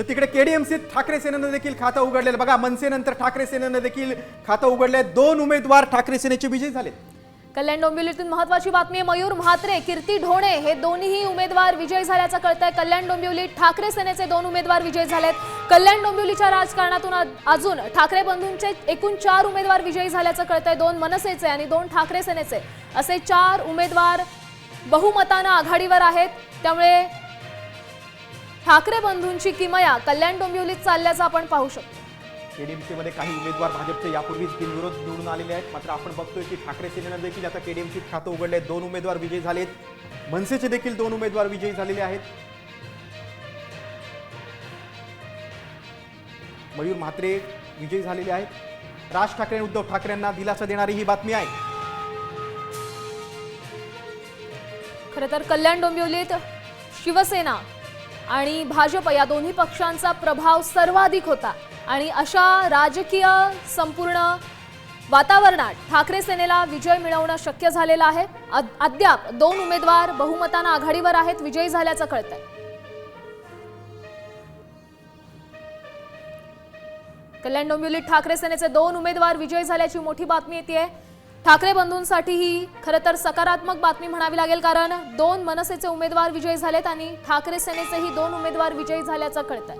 तर तिकडे केडीएमसीत ठाकरे सेनेनं देखील खातं उघडलेलं बघा मनसेनंतर ठाकरे सेनेनं देखील खातं उघडलंय. दोन उमेदवार ठाकरे सेनेचे विजयी झाले. कल्याण डोंबिवलीतून महत्वाची बातमी आहे. मयूर म्हात्रे कीर्ती ढोणे हे दोन्ही उमेदवार विजयी झाल्याचं कळतंय. कल्याण डोंबिवली ठाकरे सेनेचे दोन उमेदवार विजयी झालेत. कल्याण डोंबिवलीच्या राजकारणातून अजून ठाकरे बंधूंचे एकूण चार उमेदवार विजयी झाल्याचं कळतंय. दोन मनसेचे आणि दोन ठाकरे सेनेचे. असे चार उमेदवार बहुमतानं आघाडीवर आहेत. त्यामुळे ठाकरे बंधूंची किमया कल्याण डोंबिवलीत चालल्याचं आपण पाहू शकतो. केडीएमसी मध्ये काही उमेदवार भाजपचे यापूर्वीच बिनविरोध निवडून आलेले आहेत. मात्र आपण बघतोय की ठाकरे सेनेनं देखील आता केडीएमसीत खातं उघडले दोन उमेदवार विजयी झालेत. मनसेचे देखील दोन उमेदवार विजयी झालेले आहेत. मयूर म्हात्रे विजयी झालेले आहेत. राज ठाकरे आणि उद्धव ठाकरेंना दिलासा देणारी ही बातमी आहे. खरं तर कल्याण डोंबिवलीत शिवसेना आणि भाजप या दोन्ही पक्षांचा प्रभाव सर्वाधिक होता. आणि अशा राजकीय संपूर्ण वातावरणात ठाकरे सेनेला विजय मिळवणं शक्य झालेलं आहे. अद्याप दोन उमेदवार बहुमतानं आघाडीवर आहेत विजयी झाल्याचं कळतंय. कल्याण डोंबिवलीत ठाकरे सेनेचे दोन उमेदवार विजयी झाल्याची मोठी बातमी येते ठाकरे बंधूंसाठी ही खरं तर सकारात्मक बातमी म्हणावी लागेल कारण दोन मनसेचे उमेदवार विजयी झालेत आणि ठाकरे सेनेचेही दोन उमेदवार विजयी झाल्याचं कळतंय.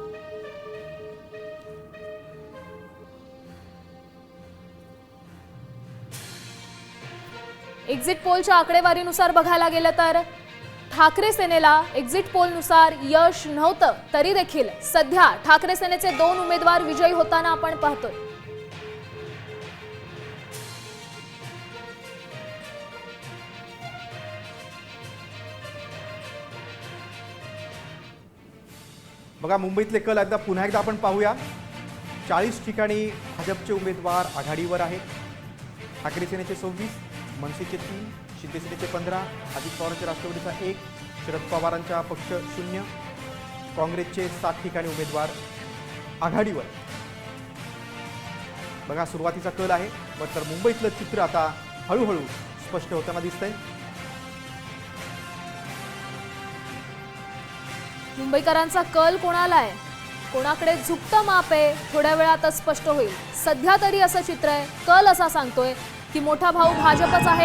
एक्झिट पोलच्या आकडेवारीनुसार बघायला गेलं तर ठाकरे सेनेला एक्झिट पोलनुसार यश नव्हतं तरी देखील सध्या ठाकरे सेनेचे दोन उमेदवार विजयी होताना आपण पाहतोय. बघा मुंबईतले कल एकदा पुन्हा एकदा आपण पाहूया. चाळीस ठिकाणी भाजपचे उमेदवार आघाडीवर आहेत. ठाकरे सेनेचे सव्वीस मनसेचे तीन शिंदेसेनेचे पंधरा अजित पवारांच्या राष्ट्रवादीचा एक शरद पवारांच्या पक्ष शून्य काँग्रेसचे सात ठिकाणी उमेदवार आघाडीवर बघा सुरुवातीचा कल आहे पण तर मुंबईतलं चित्र आता हळूहळू स्पष्ट होताना दिसतंय. मुंबईकरांचा कल कोणाला आहे कोणाकडे झुकतं माप आहे? थोड्या वेळातच स्पष्ट होईल. सध्या तरी असं चित्र आहे. कल असा सांगतोय की मोठा भाऊ भाजपच आहे